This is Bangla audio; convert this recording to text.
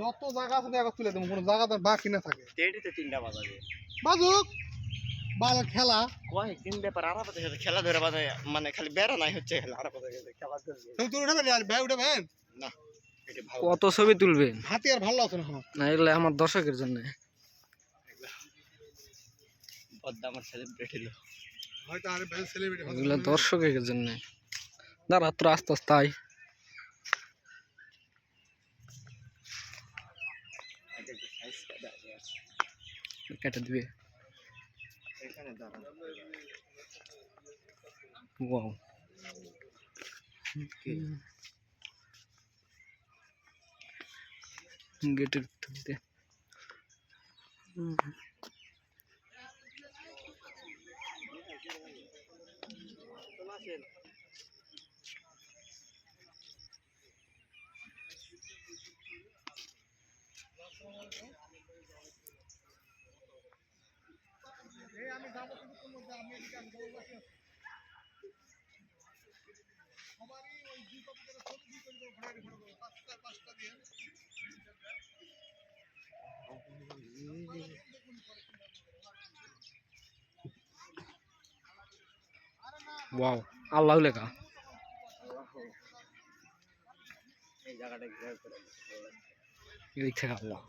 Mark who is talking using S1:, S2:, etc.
S1: যত জায়গা আছে একবার তুলে দেবো কোনো জায়গা বাকি না থাকে।
S2: তেড়িতে তিনটা বাজাবে
S1: বাজুক খেলা।
S2: কয় তিন ব্যাপার আর পাতা খেলা ধরে বাজে মানে খালি বেড়া নাই হচ্ছে খেলা আর পাতা খেলা ধরবে
S1: তুমি তুলে উঠাবেন আর ভাই উঠাবেন
S2: না
S3: কত ছবি তুলবেন
S1: হাতি আর ভালো আছে না
S3: না এগুলো আমার দর্শকের জন্য।
S2: পদ্মা আমার সেলিব্রিটি লোক
S1: হয়তো আরে ভাই সেলিব্রিটি
S3: এগুলো দর্শকের জন্য। দাঁড়া তোর আস্তে আস্তে আয়।
S2: কাটা
S3: দিবে।
S2: এখানে দাঁড়ান
S3: ওয়াও গেটের ভিতর দিয়ে
S1: আমি যাব কোন মধ্যে আমি এদিকে আমি যাব ওই দুই কপি করে ছবি দুই করে
S3: ওয়াও আল্লাহ লেখা। এদিক থেকে আল্লাহ।